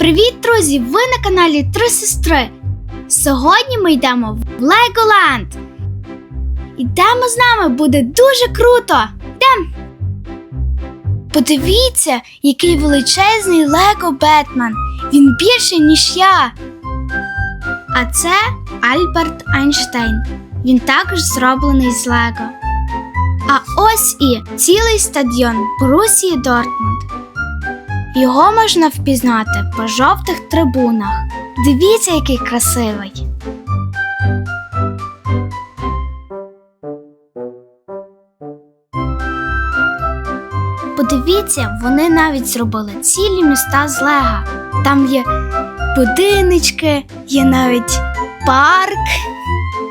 Привіт, друзі! Ви на каналі Три сестри. Сьогодні ми йдемо в Леголанд. Йдемо з нами, буде дуже круто. Йдемо! Подивіться, який величезний Лего Бетмен. Він більший, ніж я. А це Альберт Айнштейн. Він також зроблений з Лего. А ось і цілий стадіон Борусії Дортмунд. Його можна впізнати по жовтих трибунах. Дивіться, який красивий. Подивіться, вони навіть зробили цілі міста з Лего. Там є будиночки, є навіть парк,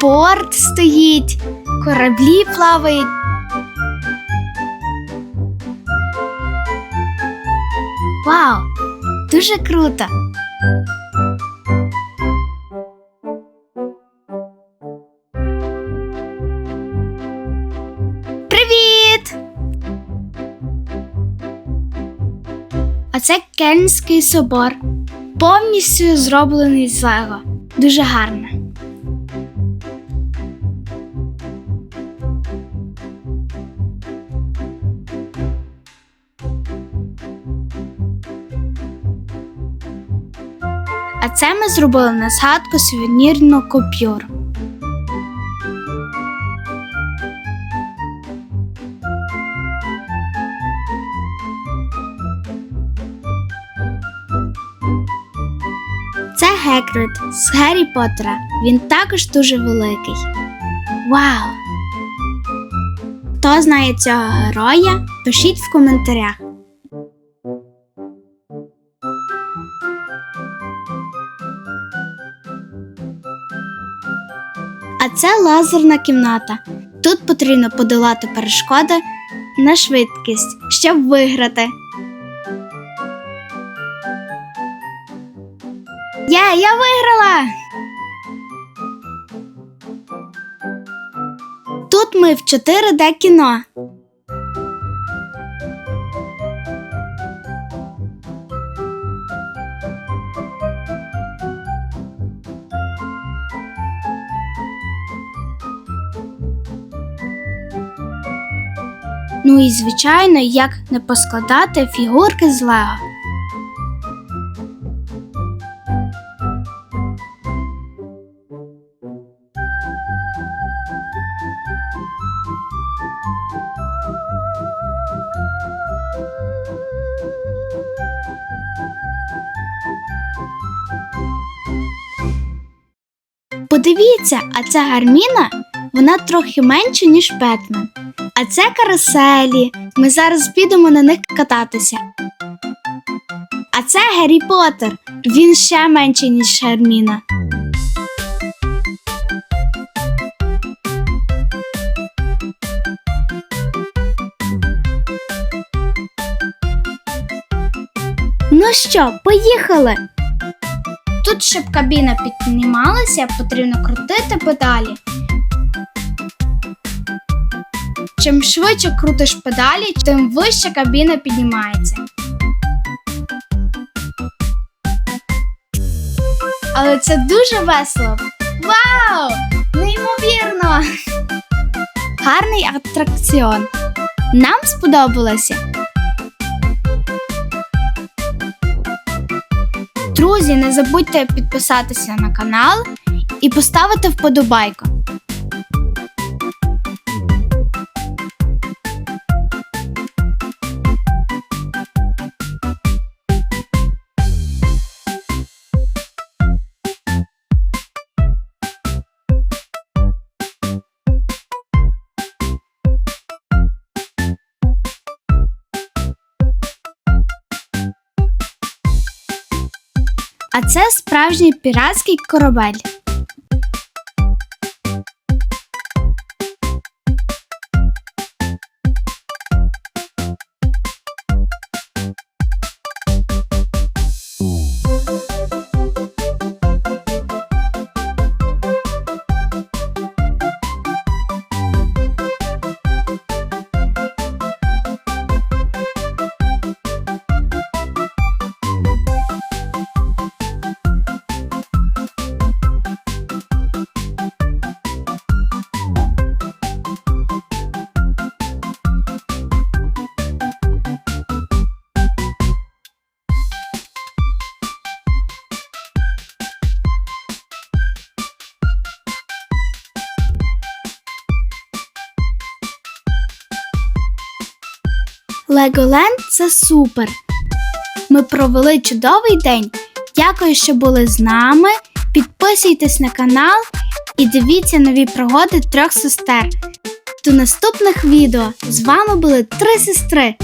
порт стоїть, кораблі плавають. Вау! Дуже круто! Привіт! А це Кельнський собор. Повністю зроблений з Лего. Дуже гарно. А це ми зробили на згадку сувенірну купюру. Це Гекрид з Гаррі Поттера. Він також дуже великий. Вау! Хто знає цього героя, пишіть в коментарях. А це лазерна кімната. Тут потрібно подолати перешкоди на швидкість, щоб виграти. Є, я виграла! Тут ми в 4D кіно. Ну і звичайно, як не поскладати фігурки з Лего. Подивіться, а ця гарміна вона трохи менша, ніж Бетмен. А це каруселі. Ми зараз підемо на них кататися. А це Гаррі Поттер. Він ще менший, ніж Герміна. Ну що, поїхали? Тут, щоб кабіна піднімалася, потрібно крутити педалі. Чим швидше крутиш педалі, тим вище кабіна піднімається. Але це дуже весело. Вау! Неймовірно! Гарний атракціон. Нам сподобалося. Друзі, не забудьте підписатися на канал і поставити вподобайку. А це справжній піратський корабель. Леголенд це супер. Ми провели чудовий день. Дякую, що були з нами. Підписуйтесь на канал і дивіться нові пригоди трьох сестер. До наступних відео з вами були три сестри.